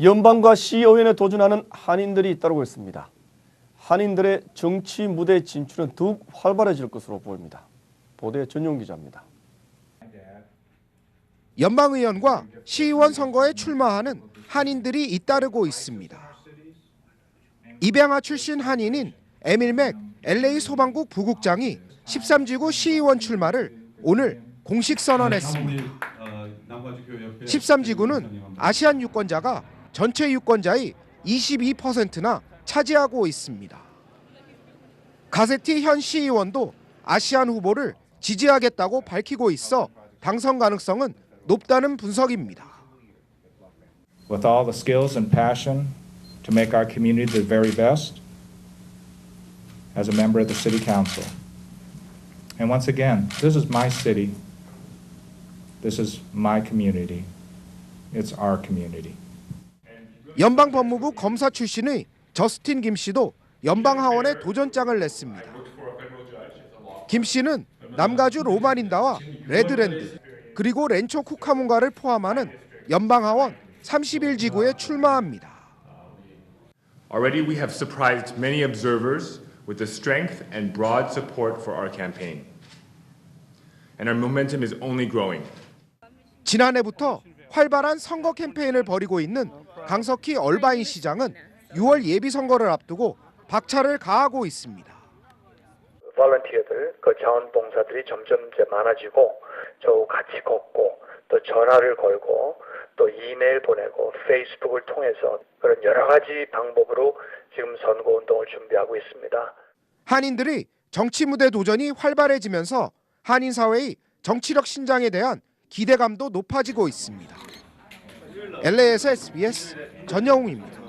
연방과 시의원에 도전하는 한인들이 잇따르고 있습니다. 한인들의 정치 무대 진출은 더욱 활발해질 것으로 보입니다. 보도에 전용 기자입니다. 연방의원과 시의원 선거에 출마하는 한인들이 잇따르고 있습니다. 입양아 출신 한인인 에밀 맥 LA 소방국 부국장이 13지구 시의원 출마를 오늘 공식 선언했습니다. 13지구는 아시안 유권자가 전체 유권자의 22%나 차지하고 있습니다. 가세티 현 시의원도 아시안 후보를 지지하겠다고 밝히고 있어 당선 가능성은 높다는 분석입니다. with all the skills and passion to make our community the very best as a member of the City Council. And once again, this is my city. This is my community. It's our community. 연방 법무부 검사 출신의 저스틴 김 씨도 연방 하원에 도전장을 냈습니다. 김 씨는 남가주 로마린다와 레드랜드 그리고 렌초 쿠카문가를 포함하는 연방 하원 31 지구에 출마합니다. Already, we have surprised many observers with the strength and broad support for our campaign. And our momentum is only growing. 지난해부터 활발한 선거 캠페인을 벌이고 있는 강석희 얼바인 시장은 6월 예비 선거를 앞두고 박차를 가하고 있습니다. volunteer들, 그 자원봉사들이 점점 이제 많아지고 저 같이 걷고 또 전화를 걸고 또 이메일 보내고 페이스북을 통해서 그런 여러 가지 방법으로 지금 선거 운동을 준비하고 있습니다. 한인들이 정치 무대 도전이 활발해지면서 한인 사회의 정치력 신장에 대한 기대감도 높아지고 있습니다. LA에서 SBS 전영웅입니다.